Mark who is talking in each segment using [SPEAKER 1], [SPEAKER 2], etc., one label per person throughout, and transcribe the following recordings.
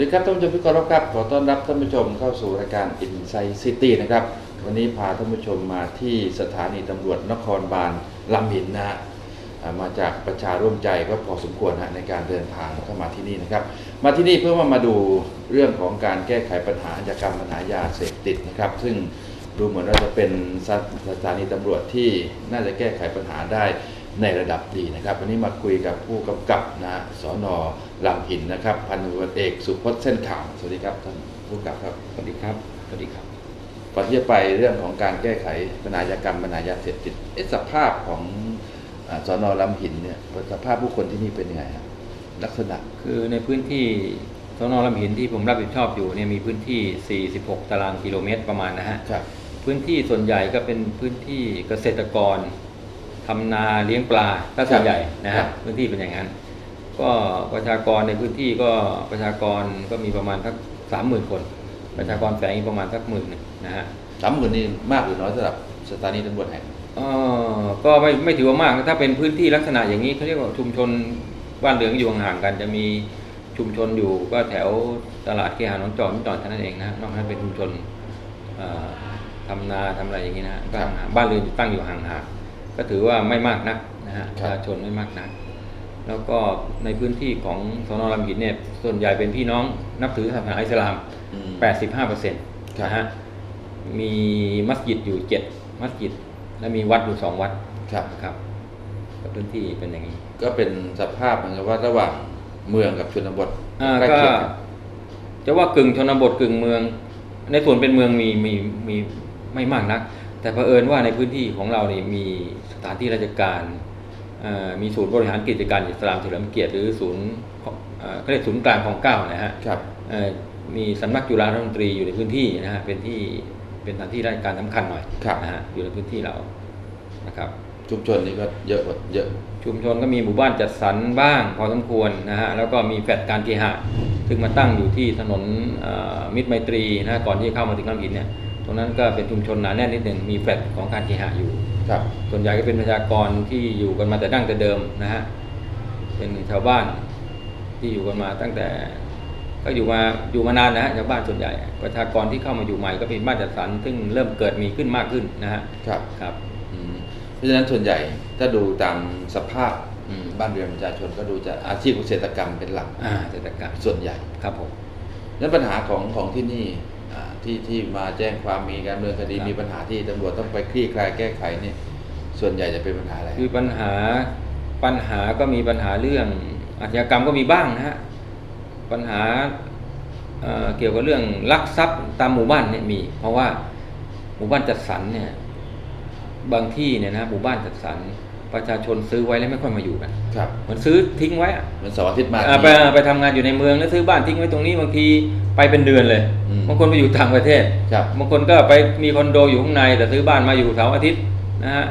[SPEAKER 1] สวัสดีครับท่านผู้ชมที่เคารพครับ ขอต้อนรับท่านผู้ชมเข้าสู่รายการ Inside City นะครับ วันนี้พาท่านผู้ชมมาที่สถานีตำรวจนครบาลลำหินนะฮะมาจากประชาร่วมใจก็พอสมควรนะในการเดินทางเข้ามาที่นี่นะครับ มาที่นี่เพื่อว่ามาดูเรื่องของการแก้ไขปัญหาอาชญากรรมปัญหายาเสพติดนะครับ ซึ่งดูเหมือนว่าจะเป็นสสถานีตำรวจที่น่าจะแก้ไขปัญหาได้ ในระดับดีนะครับ วันนี้มาคุยกับผู้กำกับนะสอนอลำหินนะครับ พันตำรวจเอกสุพจน์เส้นขาวสวัสดีครับท่านผู้กำกับครับ
[SPEAKER 2] สวัสดีครับสวัสดีครับ
[SPEAKER 1] ก่อนที่จะไปเรื่องของการแก้ไขปัญหาอาชญากรรมปัญหายาเสพติดเอ๊ะสภาพของอ่าสอนอลำหินเนี่ยสภาพผู้คนที่นี่เป็นยังไงครับลักษณะ
[SPEAKER 2] คือในพื้นที่สนลำหินที่ผมรับผิดชอบอยู่เนี่ยมีพื้นที่ 46 ตารางกิโลเมตรประมาณนะฮะ
[SPEAKER 1] ครับ
[SPEAKER 2] พื้นที่ส่วนใหญ่ก็เป็นพื้นที่เกษตรกร ทำนาเลี้ยงปลาถ้าส่วนใหญ่นะฮะพื้นที่เป็นอย่างนั้น ก็ประชากรในพื้นที่ก็ประชากรก็มีประมาณสักสามหมื่นคน ประชากรแฝงอีกประมาณสักหมื่นหนึ่งนะฮะ
[SPEAKER 1] สามหมื่นนี่มากหรือน้อยสำหรับสถานีตำรวจแห่ง
[SPEAKER 2] เอ่อก็ไม่ไม่ถือว่ามากนะถ้าเป็นพื้นที่ลักษณะอย่างนี้เขาเรียกว่าชุมชนบ้านเรือนอยู่ห่างๆกันจะมีชุมชนอยู่ก็แถวตลาดเคหาหนองจอกนิดหน่อยเท่านั้นเองนะนอกนั้นเป็นชุมชนเอ่อทำนาทำอะไรอย่างนี้นะก็ห่างๆบ้านเรือนตั้งอยู่ห่างๆ ก็ถือว่าไม่มากนักนะฮะประชาชนไม่มากนัก แล้วก็ในพื้นที่ของสนลำหินเนี่ยส่วนใหญ่เป็นพี่น้องนับถือศาสนาอิสลาม
[SPEAKER 1] อืม
[SPEAKER 2] 85เปอร์เซ็นต์
[SPEAKER 1] ครับ
[SPEAKER 2] นะฮะมีมัสยิดอยู่เจ็ดมัสยิด และมีวัดอยู่สองวัด
[SPEAKER 1] ครับ
[SPEAKER 2] นะครับก็พื้นที่เป็นอย่างนี้
[SPEAKER 1] ก็เป็นสภาพเหมือนกับว่าระหว่างเมืองกับชนบท
[SPEAKER 2] อ่า
[SPEAKER 1] ใกล้
[SPEAKER 2] ก็
[SPEAKER 1] เคียงกัน
[SPEAKER 2] จะว่ากึ่งชนบทกึ่งเมือง ในส่วนเป็นเมืองมีมีมีไม่มากนัก แต่เผอิญว่าในพื้นที่ของเรานี่มีส ถานที่ราชการเอ่อมีศูนย์บริหารกิจการอิสลามเฉลิมเกียรติหรือศูนย์ของเอ่อเขาเรียกศูนย์กลางของเก้านะฮะ
[SPEAKER 1] ครับ
[SPEAKER 2] เอ่อมีสำนักจุฬารัฐมนตรีอยู่ในพื้นที่นะฮะเป็นที่เป็นสถานที่ราชการสำคัญหน่อย
[SPEAKER 1] ครับ
[SPEAKER 2] นะฮะอยู่ในพื้นที่เรานะครับ
[SPEAKER 1] ชุมชนนี้ก็เยอะกว่าเยอะ
[SPEAKER 2] ชุมชนก็มีหมู่บ้านจัดสรรบ้างพอสมควรนะฮะแล้วก็มีแฟลตการเคหะ ซึ่งมาตั้งอยู่ที่ถนนเอ่อมิตรไมตรีนะฮะก่อนที่จะเข้ามาถึงลำหินเนี่ยตรงนั้นก็เป็นชุมชนหนาแน่นนิดหนึ่งมีแฟลตของการเคหะอยู่
[SPEAKER 1] ครับ
[SPEAKER 2] ส่วนใหญ่ก็เป็นประชากรที่อยู่กันมาแต่ดั้งแต่เดิมนะฮะเป็นชาวบ้านที่อยู่กันมาตั้งแต่ ก็อยู่มาอยู่มานานนะฮะชาวบ้านส่วนใหญ่ ประชากรที่เข้ามาอยู่ใหม่ก็เป็นบ้านจัดสรรซึ่งเริ่มเกิดมีขึ้นมากขึ้นนะฮะ
[SPEAKER 1] ครับ
[SPEAKER 2] ครับ
[SPEAKER 1] อืมเพราะฉะนั้นส่วนใหญ่ถ้าดูตามสภาพอืมบ้านเรือนประชาชนก็ดูจะอาชีพเกษตรกรรมเป็นหลัก
[SPEAKER 2] อ่าเศรษฐกรรม
[SPEAKER 1] ส่วนใหญ่
[SPEAKER 2] ครับผม
[SPEAKER 1] นั้นปัญหาของของที่นี่อ่า ที่ที่มาแจ้งความมีการดำเนินคดี
[SPEAKER 2] ครับ
[SPEAKER 1] มีปัญหาที่ตำรวจต้องไปคลี่คลายแก้ไขเนี่ยส่วนใหญ่จะเป็นปัญหาอะไร
[SPEAKER 2] คือปัญหาปัญหาก็มีปัญหาเรื่องอาชญากรรมก็มีบ้างนะฮะปัญหาเอ่อเกี่ยวกับเรื่องลักทรัพย์ตามหมู่บ้านเนี่ยมี เพราะว่าหมู่บ้านจัดสรรเนี่ยบางที่เนี่ยนะหมู่บ้านจัดสรร ประชาชนซื้อไว้แล้วไม่ค่อยมาอยู่กัน
[SPEAKER 1] ครับ
[SPEAKER 2] เหมือนซื้อทิ้งไว้อะ
[SPEAKER 1] มันเสาร์อาทิตย์มา
[SPEAKER 2] อ่าไปไปทำงานอยู่ในเมืองแล้วซื้อบ้านทิ้งไว้ตรงนี้บางทีไปเป็นเดือนเลย
[SPEAKER 1] อืม
[SPEAKER 2] บางคนไปอยู่ต่างประเทศ
[SPEAKER 1] ครับ
[SPEAKER 2] บางคนก็ไปมีคอนโดอยู่ข้างใน แต่ซื้อบ้านมาอยู่เสาร์อาทิตย์นะฮะ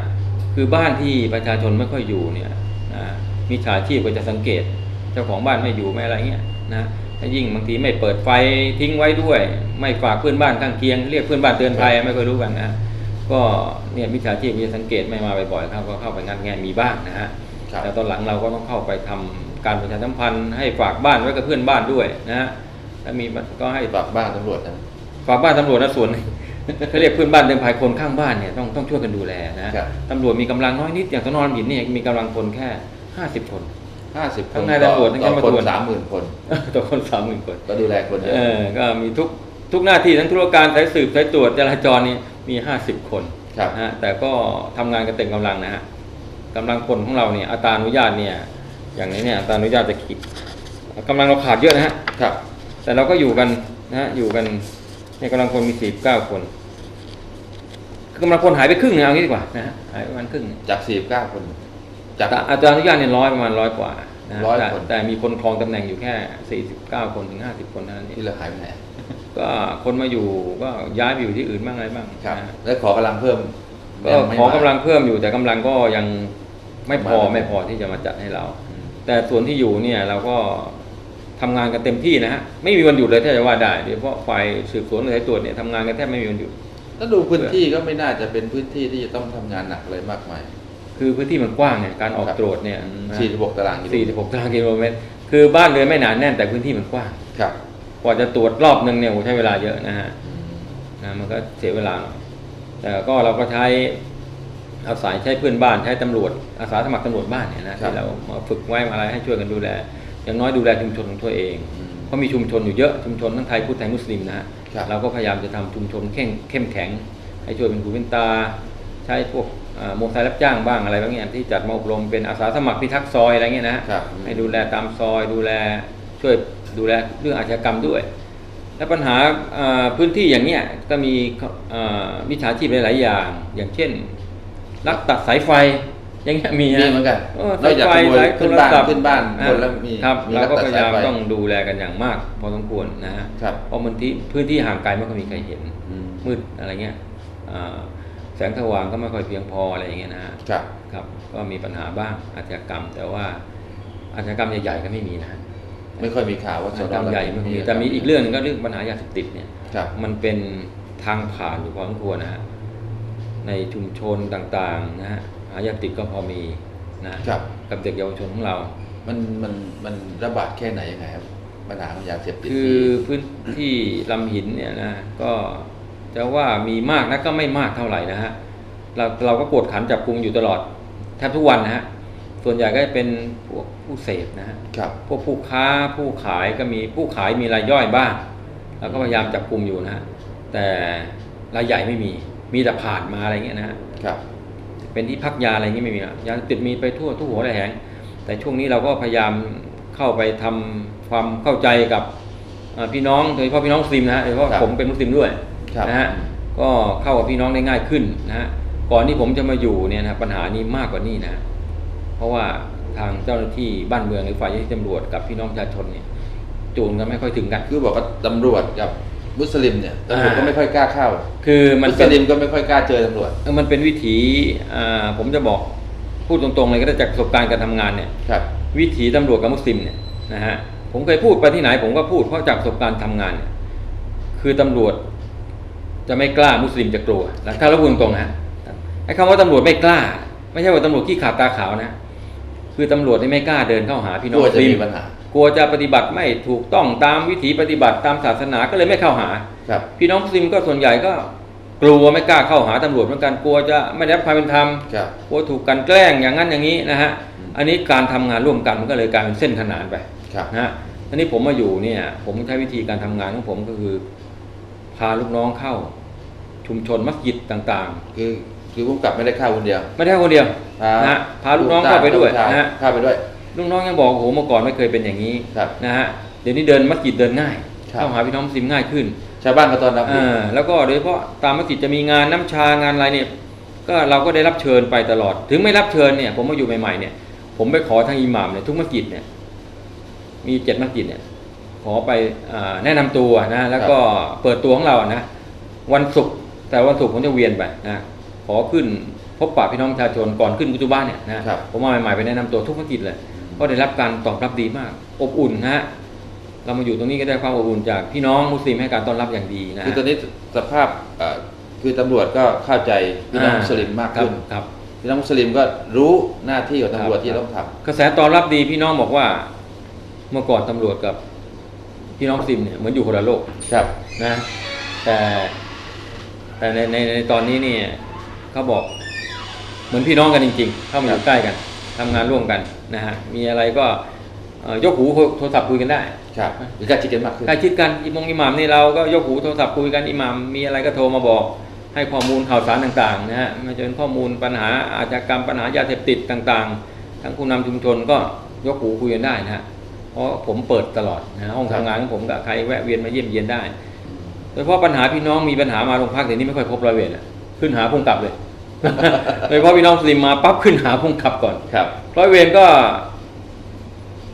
[SPEAKER 2] คือบ้านที่ประชาชนไม่ค่อยอยู่เนี่ยนะมีฉาชีพก็จะสังเกต เจ้าของบ้านไม่อยู่ไม่อะไรเงี้ยนะถ้ายิ่งบางทีไม่เปิดไฟทิ้งไว้ด้วย ไม่ฝากเพื่อนบ้านข้างเคียง เรียกเพื่อนบ้านเตือนภัยไม่ค่อยรู้กันนะ ก็เนี่ยมิจฉาชีพก็จะสังเกตไม่มาบ่อยๆครับก็เข้าไปงานแงะมีบ้างนะฮะ
[SPEAKER 1] ครับ
[SPEAKER 2] แต่ตอนหลังเราก็ต้องเข้าไปทำการประชาสัมพันธ์ให้ฝากบ้านไว้กับเพื่อนบ้านด้วยนะฮะถ้ามีก็ให้
[SPEAKER 1] ปรับบ้านตำรวจนะ
[SPEAKER 2] ฝากบ้านตำรวจนะส่วนหนึ่งเขาเรียกเพื่อนบ้านเดินภายคนข้างบ้านเนี่ยต้องต้องช่วยกันดูแลนะครับตำรวจมีกำลังน้อยนิดอย่างสนอนหินเนี่ยมีกำลังคนแค่ห้าสิบคน
[SPEAKER 1] ห้าสิบค
[SPEAKER 2] ทั้
[SPEAKER 1] น
[SPEAKER 2] งนาย
[SPEAKER 1] ต่อ
[SPEAKER 2] ตำรวจทั้ง
[SPEAKER 1] ต่อ
[SPEAKER 2] เจ้าหน้า
[SPEAKER 1] คน
[SPEAKER 2] ที่
[SPEAKER 1] สามหมื่นคน
[SPEAKER 2] ต่อคนสามหมื่นคน
[SPEAKER 1] ก็ดูแลคนเยอะ
[SPEAKER 2] เออก็มีทุกทุกหน้าที่ทั้งธุรการสายสืบสายตรวจจราจรนี่ มีห้าสิบคน
[SPEAKER 1] ครับ
[SPEAKER 2] นะฮะแต่ก็ทำงานกันเต็มกำลังนะฮะกำลังคนของเราเนี่ยอัตราอนุญาตเนี่ยอย่างนี้เนี่ยอัตราอนุญาตจะขีดกำลังเราขาดเยอะนะฮะ
[SPEAKER 1] ครับ
[SPEAKER 2] แต่เราก็อยู่กันนะฮะอยู่กันในกำลังคนมีสี่เก้าคนคือกำลังคนหายไปครึ่งหนึงเอางี้ดีกว่านะฮะหายไปประมาณครึ่งหนึ่ง
[SPEAKER 1] จากสี่เก้าคนจาก
[SPEAKER 2] แต่อาจารย์อนุญาตเนี่ยร้อยประมาณร้อยกว่านะฮะ
[SPEAKER 1] ร้อย
[SPEAKER 2] แต่
[SPEAKER 1] คน
[SPEAKER 2] แต่มีคนครองตำแหน่งอยู่แค่สี่สิบเก้าคนถึงห้าสิบคนเท่านั้นเอง
[SPEAKER 1] ที่เราหายไปไหน
[SPEAKER 2] ก็คนมาอยู่ก็ย้ายไปอยู่ที่อื่นบ้างอะไรบ้าง
[SPEAKER 1] ครับ
[SPEAKER 2] นะฮะ
[SPEAKER 1] แล้วขอกำลังเพิ่ม
[SPEAKER 2] ก็
[SPEAKER 1] ยังไม่
[SPEAKER 2] ขอ
[SPEAKER 1] มากำ
[SPEAKER 2] ลังเพิ่มอยู่แต่กำลังก็ยังไม่พอ
[SPEAKER 1] มาไม่
[SPEAKER 2] ไม่พอที่จะมาจัดให้เราแต่ส่วนที่อยู่เนี่ยเราก็ทำงานกันเต็มที่นะฮะไม่มีวันหยุดเลยถ้าจะว่าได้โดยเฉพาะฝ่ายสืบสวนหรือสายตรวจเนี่ยทำงานกันแทบไม่มีวันหยุด
[SPEAKER 1] ถ้าดูพื้นที่ก็ไม่น่าจะเป็นพื้นที่ที่จะต้องทำงานหนักเลยมากมาย
[SPEAKER 2] คือพื้นที่มันกว้างเนี่ยการออก
[SPEAKER 1] ครับ
[SPEAKER 2] ตรวจเนี่ย
[SPEAKER 1] 46ตารางกิโล
[SPEAKER 2] 46ตารางกิโลเมตรคือบ้านเรือนไม่หนาแน่นแต่พื้นที่มันกว้าง
[SPEAKER 1] ครับ
[SPEAKER 2] กว่าจะตรวจรอบหนึ่งเนี่ยโอ้ใช้เวลาเยอะนะฮะนะมันก็เสียเวลาหน่อยแต่ก็เราก็ใช้อาศัยใช้เพื่อนบ้านใช้ตำรวจอาสาสมัครตำรวจบ้านเนี่ยนะที่เรามาฝึกไว้มาอะไรให้ช่วยกันดูแล อย่างน้อยดูแลชุมชนของตัวเอง
[SPEAKER 1] อืม
[SPEAKER 2] เพราะมีชุมชนอยู่เยอะชุมชนทั้งไทยพุทธไทยมุสลิมนะฮะ
[SPEAKER 1] ครับ
[SPEAKER 2] เราก็พยายามจะทำชุมชนเข้มเข้มแข็ง ให้ช่วยเป็นหูเป็นตา ใช้พวกอ่าโมไซค์รับจ้างบ้างอะไรบางอย่างที่จัดมาอบรมเป็นอาสาสมัครพิทักษ์ซอยอะไรเงี้ยนะฮะ
[SPEAKER 1] ครับ
[SPEAKER 2] ให้ดูแลตามซอยดูแลช่วย ดูแลเรื่องอาชญากรรมด้วย และปัญหาอ่าพื้นที่อย่างเนี้ยก็มีอ่ามิจฉาชีพหลาย ๆ อย่าง อย่างเช่นลักตัดสายไฟอย่างเงี้ยมี
[SPEAKER 1] มีเหมือนกัน
[SPEAKER 2] เออน
[SPEAKER 1] อกจากขโมย
[SPEAKER 2] สาย
[SPEAKER 1] ขึ้นบ้าน
[SPEAKER 2] โทรศัพท์
[SPEAKER 1] ขึ้นบ้านคนแล้วมี
[SPEAKER 2] ครับ
[SPEAKER 1] มี
[SPEAKER 2] เรา
[SPEAKER 1] ลัก
[SPEAKER 2] ก็
[SPEAKER 1] ตั
[SPEAKER 2] พ
[SPEAKER 1] ด
[SPEAKER 2] ยา
[SPEAKER 1] สาย
[SPEAKER 2] ยาม
[SPEAKER 1] ไฟ
[SPEAKER 2] ต้องดูแลกันอย่างมาก พอสมควรนะฮะ
[SPEAKER 1] ครับ
[SPEAKER 2] เพราะมันที่พื้นที่ห่างไกลไม่ค่อยมีใครเห็น
[SPEAKER 1] อืม
[SPEAKER 2] มืดอะไรเงี้ยอ่าแสงสว่างก็ไม่ค่อยเพียงพออะไรอย่างเงี้ยนะฮะ
[SPEAKER 1] ครับ
[SPEAKER 2] ครับ ก็มีปัญหาบ้างอาชญากรรม แต่ว่าอาชญากรรมใหญ่ ๆ ก็ไม่มีนะฮะ
[SPEAKER 1] ไม่ค่อยมีข่าวว่า
[SPEAKER 2] อาชญากรรมใหญ่ไม่มีแต่มีอีกเรื่องหนึงก็เรื่องปัญหายาเสพติดเนี่ย
[SPEAKER 1] ครับ
[SPEAKER 2] มันเป็นทางผ่านอยู่พอสมควรนะฮะในชุมชนต่างๆนะฮะหายาเสพติดก็พอมีนะครับกับเด็กเยาวชนของเรา
[SPEAKER 1] มันมันมันระบาดแค่ไหนยังไงครับปัญหาของยาเสพติด
[SPEAKER 2] คือพื้นที่ลำหินเนี่ยนะก็จะว่ามีมากนะก็ไม่มากเท่าไหร่นะฮะเราเราก็กวดขันจับกุมอยู่ตลอดแทบทุกวันนะฮะ ส่วนใหญ่ก็จะเป็นพวกผู้เสพนะฮะ
[SPEAKER 1] ครับ
[SPEAKER 2] พวกผู้ค้าผู้ขายก็มีผู้ขายมีรายย่อยบ้างเราก็พยายามจับกลุ่มอยู่นะฮะแต่รายใหญ่ไม่มีมีแต่ผ่านมาอะไรเงี้ยนะฮะ
[SPEAKER 1] ครับ
[SPEAKER 2] เป็นที่พักยาอะไรเงี้ยไม่มีอะยาเสพติดมีไปทั่วทุกหัวระแหงแต่ช่วงนี้เราก็พยายามเข้าไปทำความเข้าใจกับเอ่อพี่น้องโดยเฉพาะพี่น้องมุสลิมนะฮะโดยเฉพาะ
[SPEAKER 1] ครับ
[SPEAKER 2] ผมเป็นมุสลิมด้วย
[SPEAKER 1] ครับ
[SPEAKER 2] นะฮะก็เข้ากับพี่น้องได้ง่ายขึ้นนะฮะก่อนที่ผมจะมาอยู่เนี่ยนะปัญหานี้มากกว่านี้นะ เพราะว่าทางเจ้าหน้าที่บ้านเมืองหรือฝ่ายที่ตำรวจกับพี่น้องประชาชนเนี่ยจูนกันไม่ค่อยถึงกัน
[SPEAKER 1] คือบอกว่าตำรวจกับมุสลิมเนี่ยตำรวจ
[SPEAKER 2] อ่า
[SPEAKER 1] ก็ไม่ค่อยกล้าเข้า
[SPEAKER 2] คือมัน
[SPEAKER 1] มุส
[SPEAKER 2] เป็น
[SPEAKER 1] ลิมก็ไม่ค่อยกล้าเจอตำรวจ
[SPEAKER 2] เออมันเป็นวิถีอ่าผมจะบอกพูดตรงๆเลยก็ได้จากประสบการณ์การทำงานเนี่ย
[SPEAKER 1] ครับ
[SPEAKER 2] วิถีตำรวจกับมุสลิมเนี่ยนะฮะผมเคยพูดไปที่ไหนผมก็พูดเพราะจากประสบการณ์ทำงานเนี่ยคือตำรวจจะไม่กล้ามุสลิมจะกลัวนะถ้าเราพูดตรงๆนะไอ้คำว่าตำรวจไม่กล้า ไม่ใช่ว่าตำรวจขี้ขาดตาขาวนะ คือตำรวจนี่ไม่กล้าเดินเข้าหาพี่น้
[SPEAKER 1] ก
[SPEAKER 2] อง
[SPEAKER 1] ลัว
[SPEAKER 2] มุ
[SPEAKER 1] จะ
[SPEAKER 2] สลิม
[SPEAKER 1] มีปัญหา
[SPEAKER 2] กลัวจะปฏิบัติไม่ถูกต้องตามวิถีปฏิบัติตามศาสนาก็เลยไม่เข้าหา
[SPEAKER 1] ครับ
[SPEAKER 2] พี่น้องมุสลิมก็ส่วนใหญ่ก็กลัวไม่กล้าเข้าหาตำรวจเหมือนกันกลัวจะไม่ได้รับความเป็นธรรม
[SPEAKER 1] ครับ
[SPEAKER 2] กลัวถูกกลันแกล้งอย่างนั้นอย่างนี้นะฮะ
[SPEAKER 1] อืม
[SPEAKER 2] อันนี้การทำงานร่วมกันมันก็เลยกลายเป็นเส้นขนานไป
[SPEAKER 1] ครับ
[SPEAKER 2] นะฮะอันนี้ผมมาอยู่เนี่ย ผมใช้วิธีการทำงานของผมก็คือ พาลูกน้องเข้า ชุมชนมัสยิดต่าง
[SPEAKER 1] คือ คือผู้กำกับไม่ได้เข้าคนเดียว
[SPEAKER 2] ๆไม่ได้คนเดียว
[SPEAKER 1] พา
[SPEAKER 2] นะฮะพาลูกน้องเข้าไปด้วย
[SPEAKER 1] ผู้กำกับ
[SPEAKER 2] นะฮะ
[SPEAKER 1] เข้าไปด้วย
[SPEAKER 2] ลูกน้องยังบอกโอ้โหเมื่อก่อนไม่เคยเป็นอย่างนี้
[SPEAKER 1] ครับ
[SPEAKER 2] นะฮะเดี๋ยวนี้เดินมัสยิดเดินง่าย
[SPEAKER 1] ครับ
[SPEAKER 2] เข้าหาพี่น้องมุสลิมง่ายขึ้น
[SPEAKER 1] ชาวบ้านก็ต้อนรับดี
[SPEAKER 2] อ่าแล้วก็โดยเฉพาะตามมัสยิดจะมีงานน้ำชางานอะไรเนี่ยก็เราก็ได้รับเชิญไปตลอด ถึงไม่รับเชิญเนี่ย ผมมาอยู่ใหม่ๆเนี่ย ผมไปขอทางอิหม่ามเนี่ยทุกมัสยิดเนี่ย มีเจ็ดมัสยิดเนี่ยขอไปอ่าแนะนำตัวนะแล้วก็เปิดตัวของเรานะวันศุกร์แต่วันศุกร์ผมจะเวียนไปนะข อขึ้นพบปะพี่น้องประชาชนก่อนขึ้นกุตุบ้านเนี่ยนะครับผมมาใหม่ๆไปแนะนำตัวทุกมัสยิดเลยก็ได้รับการตอบรับดีมาก อบอุ่นนะฮะเรามาอยู่ตรงนี้ก็ได้ความอบอุ่นจากพี่น้องมุสลิมให้การต้อนรับอย่างดีนะฮะ
[SPEAKER 1] คือตอนนี้สภาพเอ่อคือตำรวจก็เข้าใจพี่น้อง
[SPEAKER 2] อ่า
[SPEAKER 1] มุสลิมมากขึ้น
[SPEAKER 2] ครับ
[SPEAKER 1] พี่น้องมุสลิมก็รู้หน้าที่ของตำรวจ
[SPEAKER 2] ครับ
[SPEAKER 1] ที่ต้องท
[SPEAKER 2] กระแสตอบรับดีพี่น้องบอกว่า เมื่อก่อนตำรวจกับพี่น้องมุสลิมเนี่ยเหมือนอยู่คนละโลกำ
[SPEAKER 1] ครับ
[SPEAKER 2] นะ แต่แต่ในในในตอนนี้เนี่ย เขาบอก เหมือนพี่น้องกันจริง ๆ เข้ามาอยู่ใกล้กันทำงานร่วมกันนะฮะมีอะไรก็เอ่อยกหูโทรศัพท์คุยกันได้
[SPEAKER 1] ครับมีการชิดกันมากขึ้น
[SPEAKER 2] ใกล้ชิดกันอิมงอิหมามนี่เราก็ยกหูโทรศัพท์คุยกันอิหมามมีอะไรก็โทรมาบอก ให้ข้อมูลข่าวสารต่างๆนะฮะไมาจะเป็นข้อมูลปัญหาอาชญากรรมปัญหายาเสพติดต่างๆทั้งผู้นำชุมชนก็ยกหูคุยกันได้นะฮะเพราะผมเปิดตลอดนะฮะห้อง
[SPEAKER 1] ครับ
[SPEAKER 2] ทำงานของผมกับใครแวะเวียนมาเยี่ยมเยียนได้โดยเฉพาะปัญหาพี่น้องมีปัญหามาโรงพักเดี๋ยวนี้ไม่ค่อยพบร้อยเวรอะ ขึ้นหาพุ่งกลับเลยโดยเฉพาะพี่น้องมุสลิมมาปั๊บขึ้นหาพุ่งกลับก่อน
[SPEAKER 1] ครับ
[SPEAKER 2] ร้อยเวรก็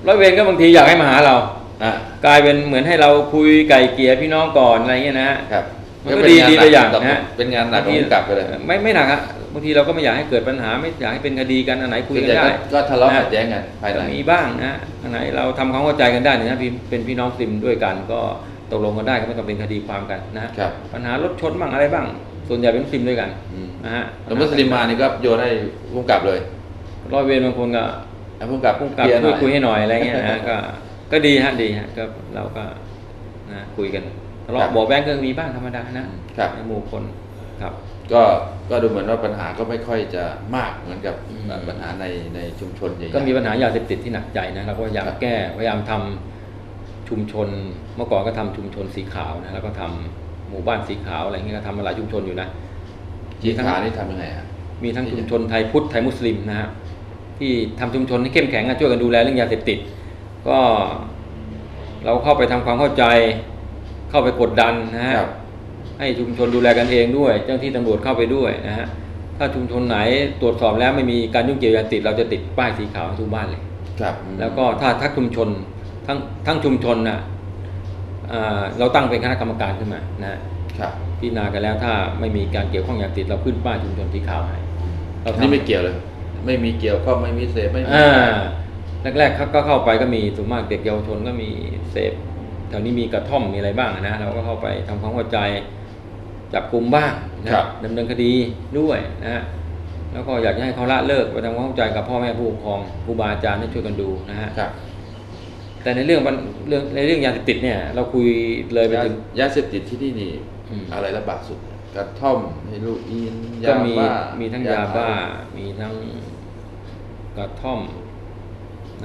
[SPEAKER 2] ร้อยเวรก็บางทีอยากให้มาหาเรา
[SPEAKER 1] อะ
[SPEAKER 2] กลายเป็นเหมือนให้เราคุยไก่เกลี่ยพี่น้องก่อนอะไรเงี้ยนะฮะ
[SPEAKER 1] ครับ
[SPEAKER 2] มันก็ดีดีไปอย่างนะฮะ
[SPEAKER 1] เป็นงานหนักของผู้กำกับไปเลย
[SPEAKER 2] ไม่ไม่หนักฮะบางทีเราก็ไม่อยากให้เกิดปัญหาไม่อยากให้เป็นคดีกันอันไหนคุย
[SPEAKER 1] ส่วน
[SPEAKER 2] กั
[SPEAKER 1] ใหญ่
[SPEAKER 2] นได้
[SPEAKER 1] ก็ก็ทะเลาะขัดแย้งกันภายใน
[SPEAKER 2] ก็มีบ้างนะอันไหนเราทำความเข้าใจกันได้เนยนะพี่เป็นพี่น้องซิมด้วยกันก็ตกลงกันได้ก็ไม่ต้องเป็นคดีความกันนะครับปัญหารถชนบ้างอะไรบ้าง ส่วนใหญ่เป็นซิมด้วยกัน
[SPEAKER 1] อืม
[SPEAKER 2] นะฮะ
[SPEAKER 1] แล้วมุสลิมมานี่ก็โยนให้ผู้กำกับเลย
[SPEAKER 2] ร้อยเวรบางคนก็
[SPEAKER 1] ให้ผู้กำกับ
[SPEAKER 2] พุ่งกลับ
[SPEAKER 1] เคลียร์ห
[SPEAKER 2] ช่
[SPEAKER 1] น่
[SPEAKER 2] วย
[SPEAKER 1] อย
[SPEAKER 2] คุยให้หน่อยอะไรเงี้ยนะก็ก็ดีฮะดีฮะก็เราก็นะคุยกันทะ
[SPEAKER 1] ครั
[SPEAKER 2] เลาะ
[SPEAKER 1] บ
[SPEAKER 2] เบาะแว้งก็มีบ้างธรรมดานะครับในหมู่คนครับ
[SPEAKER 1] ก็ก็ดูเหมือนว่าปัญหาก็ไม่ค่อยจะมากเหมือนกับ
[SPEAKER 2] อืม
[SPEAKER 1] ปัญหาในในชุมชนใหญ่ๆ
[SPEAKER 2] ก็มีปัญหายาเสพติดที่หนักใจนะเราก็พยายาม
[SPEAKER 1] ครับ
[SPEAKER 2] แก้พยายามทำชุมชนเมื่อก่อนก็ทำชุมชนสีขาวนะแล้วก็ทำห มู่บ้านสีขาวอะไรเงี้ยก็ทำมาหลายชุมชนอยู่นะ
[SPEAKER 1] จีขานี่ทำยังไงฮะ
[SPEAKER 2] มีทั้งชุมชนไทยพุทธไทยมุสลิมนะฮะที่ทำชุมชนให้เข้มแข็งอะช่วยกันดูแลเรื่องยาเสพติด ก็เราเข้าไปทำความเข้าใจ เข้าไปกดดันนะฮะ
[SPEAKER 1] ครับ
[SPEAKER 2] ให้ชุมชนดูแลกันเองด้วย เจ้าหน้าที่ตำรวจเข้าไปด้วยนะฮะถ้าชุมชนไหนตรวจสอบแล้วไม่มีการยุ่งเกี่ยวยาเสพติด เราจะติดป้ายสีขาวให้ทุกบ้านเลย
[SPEAKER 1] ครับ
[SPEAKER 2] แล้วก็ถ้าทั้งชุมชนทั้งทั้งชุมชนน่ะอ่า เราตั้งเป็นคณะกรรมการขึ้นมานะฮะ
[SPEAKER 1] ครับ
[SPEAKER 2] พิจารณากันแล้วถ้าไม่มีการเกี่ยวข้องยาเสพติดเราขึ้นป้ายชุมชนสีขาวให้เรา
[SPEAKER 1] อัน
[SPEAKER 2] ทำ
[SPEAKER 1] นี่ไม่เกี่ยวเลย ไม่มีเกี่ยวข้องไม่มีเสพไม่มี
[SPEAKER 2] อ่าแรกๆเขาก็เข้าไปก็มีส่วนมากเด็กเยาวชนก็มีเสพแถวนี้มีกระท่อมมีอะไรบ้างนะเราก็เข้าไปทำความเข้าใจจับกลุ่มบ้างนะครับดำเนินคดีด้วยนะฮะแล้วก็อยากจะให้เขาละเลิกไปทำความเข้าใจกับพ่อแม่ผู้ปกครองครูบาอาจารย์ให้ช่วยกันดูนะฮะ
[SPEAKER 1] ครับ
[SPEAKER 2] แต่ในเรื่องมันเรื่องในเรื่องยาเสพติดเนี่ย เราคุยเลยไป
[SPEAKER 1] ยา
[SPEAKER 2] ถึง
[SPEAKER 1] ยาเสพติดที่นี่นี่
[SPEAKER 2] อืม
[SPEAKER 1] อะไรระบาดสุดกระท่อมเฮโรอีน
[SPEAKER 2] ก็
[SPEAKER 1] ยา
[SPEAKER 2] มี
[SPEAKER 1] บ้า
[SPEAKER 2] มี
[SPEAKER 1] มี
[SPEAKER 2] ทั้งยาบ้า มีทั้งกระท่อม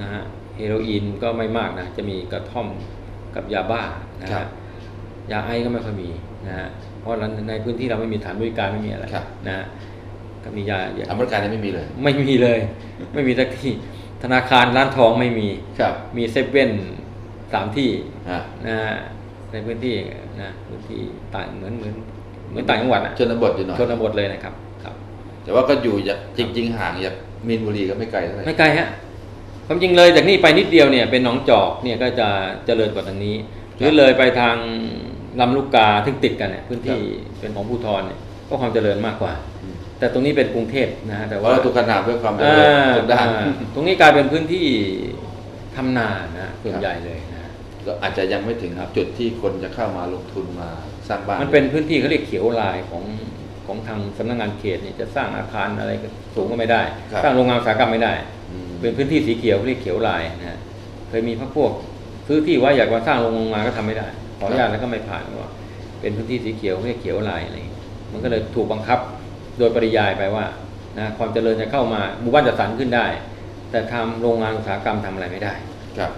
[SPEAKER 2] นะฮะเฮโรอีนก็ไม่มากนะ จะมีกระท่อมกับยาบ้านะ
[SPEAKER 1] ครั
[SPEAKER 2] ฮะ
[SPEAKER 1] บ
[SPEAKER 2] ยาไอซ์ก็ไม่ค่อยมีนะฮะเพราะในพื้นที่เราไม่มีฐานบริการไม่มีอะไร
[SPEAKER 1] ครับ
[SPEAKER 2] นะฮะก็มียา
[SPEAKER 1] อเมริกาเนี่ยไม่มีเลย
[SPEAKER 2] ไม่มีเลย ไม่มีสักที่ ธนาคารร้านทองไม่มี
[SPEAKER 1] ครับ
[SPEAKER 2] มีเซเว่นสามที่
[SPEAKER 1] ฮะ
[SPEAKER 2] นะฮะในพื้นที่นะพื้นที่ต่างเหมือนเหมือนเหมือนต่างจังหวัดอะ
[SPEAKER 1] ชนบทอยู่หน่อย
[SPEAKER 2] ชนบทเลยนะครับ ครับ
[SPEAKER 1] แต่ว่าก็อยู่จากจริง ๆ ห่างจากมีนบุรีก็ไม่ไกลเท่าไหร่
[SPEAKER 2] ไม่ไกลฮะความจริงเลยจากนี่ไปนิดเดียวเนี่ยเป็นหนองจอกเนี่ยก็จะเจริญกว่าทางนี้ หรือเลยไปทางลำลูกกาซึ่งติดกันเนี่ยพื้นที่เป็นของภูทรเนี่ยก็ความเจริญมากกว่า
[SPEAKER 1] อืม
[SPEAKER 2] แต่ตรงนี้เป็นกรุงเทพนะฮะแต่
[SPEAKER 1] เพ
[SPEAKER 2] ว่า
[SPEAKER 1] ราะเราถูกขนาดด้วยความเจ
[SPEAKER 2] อ่
[SPEAKER 1] ริญทุกด้าน
[SPEAKER 2] อ่ตรงนี้กลายเป็นพื้นที่ทำนานะฮะส่วนใหญ่เลยนะฮะ
[SPEAKER 1] ก็อาจจะยังไม่ถึง
[SPEAKER 2] ครับ
[SPEAKER 1] จุดที่คนจะเข้ามาลงทุนมาสร้างบ้าน
[SPEAKER 2] มันเป็นพื้นที่เขาเรียกเขียวลายของของทางสำนักงานเขตเนี่ยจะสร้างอาคารอะไรก็สูงก็ไม่ได้ สร้างโรงงานอุตสาหกรรมไม่ได้
[SPEAKER 1] อืม
[SPEAKER 2] เป็นพื้นที่สีเขียวเรียกเขียวลายนะฮะเคยมีพรรคพวกซื้อที่ไว้อยากมาสร้างโรงงานก็ทำไม่ได้ ขออนุญาตแล้วก็ไม่ผ่านเพราะว่าเป็นพื้นที่สีเขียวเรียกเขียวลายอะไรอย่างเงี้ยมันก็เลยถูกบังคับ โดยปริยายไปว่านะความเจริญจะเข้ามาหมู่บ้านจัดสรรขึ้นได้ แต่ทำโรงงานอุตสาหกรรมทำอะไรไม่ได้
[SPEAKER 1] ครับ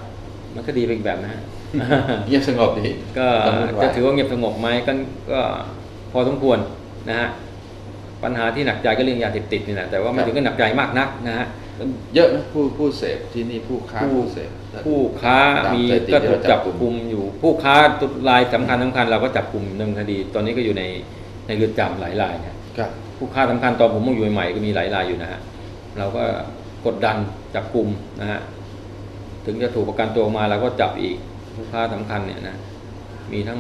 [SPEAKER 2] มันก็ดีไปอีกแบบนะฮะ
[SPEAKER 1] เงียบสงบดี
[SPEAKER 2] ก็
[SPEAKER 1] ต้องวุ่นวาย
[SPEAKER 2] จะถือว่าเงียบสงบไหมก็ก็พอสมควรนะฮะปัญหาที่หนักใจก็เรื่องยาเสพติดนี่แหละแต่ว่าไม่ถึงกับหนักใจมากนักนะฮะ
[SPEAKER 1] เยอะนะผู้ผู้เสพที่นี่ผู้ค้า
[SPEAKER 2] ผู้
[SPEAKER 1] ผู้เสพ
[SPEAKER 2] ผู้ค้า
[SPEAKER 1] ตาม
[SPEAKER 2] มี
[SPEAKER 1] สถิติ
[SPEAKER 2] ก็
[SPEAKER 1] ที่
[SPEAKER 2] ถู
[SPEAKER 1] เรา
[SPEAKER 2] ก
[SPEAKER 1] จั
[SPEAKER 2] จั
[SPEAKER 1] บบกลุ่ม
[SPEAKER 2] กลุ่มอยู่ ผู้ค้ารายสำคัญสำคัญเราก็จับกลุ่มดำเนินคดี ตอนนี้ก็อยู่ในในเรือนจำหลายรายเนี่ย
[SPEAKER 1] ครับ
[SPEAKER 2] ผู้ค้าสำคัญตอนผมมาอยู่ใหม่ๆก็มีหลายรายอยู่นะฮะเราก็กดดันจับกลุ่มนะฮะถึงจะถูกประกันตัวออกมาเราก็จับอีกผู้ค้าสำคัญเนี่ยนะมีทั้ง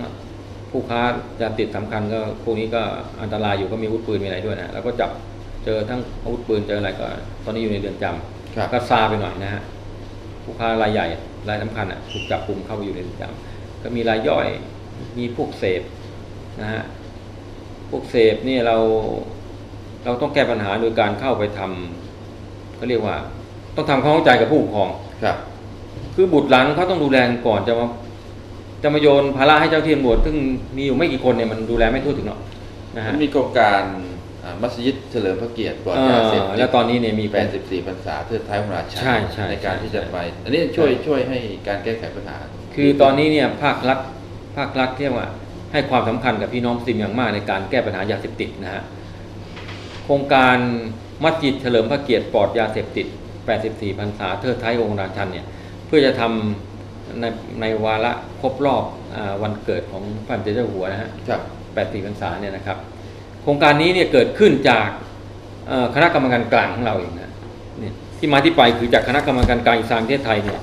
[SPEAKER 2] ผู้ค้ายาติดสำคัญก็พวกนี้ก็อันตรายอยู่ก็มีอาวุธปืนมีอะไรด้วยนะเราก็จับเจอทั้งอาวุธปืนเจออะไรก็ ตอนนี้อยู่ในเรือนจำ
[SPEAKER 1] ครับ
[SPEAKER 2] ก็ซาไปหน่อยนะฮะผู้ค้ารายใหญ่รายสำคัญอะถูกจับกลุ่มเข้าไปอยู่ในเรือนจำก็มีรายย่อยมีพวกเสพนะฮะพ วกเสพเนี่ยเราเราต้องแก้ปัญหาโดยการเข้าไปทำเขาเรียกว่า ต้องทำความเข้าใจกับผู้ปกครอง
[SPEAKER 1] ครับ
[SPEAKER 2] คือบุตรหลานเขาต้องดูแลกันก่อนจะมาจะมาโยนภาระให้เจ้าที่ตำรวจซึ่งมีอยู่ไม่กี่คนเนี่ยมันดูแลไม่ทั่วถึงหรอกนะฮะ
[SPEAKER 1] มีโครงการอ่ามัสยิดเฉลิมพระเกียรติปลอด
[SPEAKER 2] เอ่
[SPEAKER 1] ยาเสพ
[SPEAKER 2] อ
[SPEAKER 1] ติด
[SPEAKER 2] แล้วตอนนี้เนี่ยมี
[SPEAKER 1] แป
[SPEAKER 2] เป็น
[SPEAKER 1] ดสิบสี่พรรษาเทิดท้ายพระราชา
[SPEAKER 2] ใช่ใช่
[SPEAKER 1] ในการ
[SPEAKER 2] ใช่
[SPEAKER 1] ที่จะ
[SPEAKER 2] ใช่
[SPEAKER 1] ไป อันนี้ช่วย
[SPEAKER 2] ใช่
[SPEAKER 1] ช่วยให้การแก้ไขปัญหา
[SPEAKER 2] คือตอนนี้เนี่ยภาครัฐภาครัฐเรียกว่า ให้ความสำคัญกับพี่น้องมุสลิมอย่างมากในการแก้ปัญหายาเสพติดนะฮะโครงการมัสยิดเฉลิมพระเกียรติปลอดยาเสพติด 84พรรษาเทิดท้ายองค์ราชันเนี่ยเพื่อจะทำในในวาระครบรอบอาวันเกิดของพระบาทสมเด็จเจ้าอยู่หัวนะฮะ
[SPEAKER 1] ครับ
[SPEAKER 2] 84พรรษาเนี่ยนะครับ โครงการนี้เนี่ยเกิดขึ้นจากเอ่อคณะกรรมการกลางของเราเองนะเนี่ยที่มาที่ไปคือจากคณะกรรมการกลางอิสลามประเทศไทยเนี่ย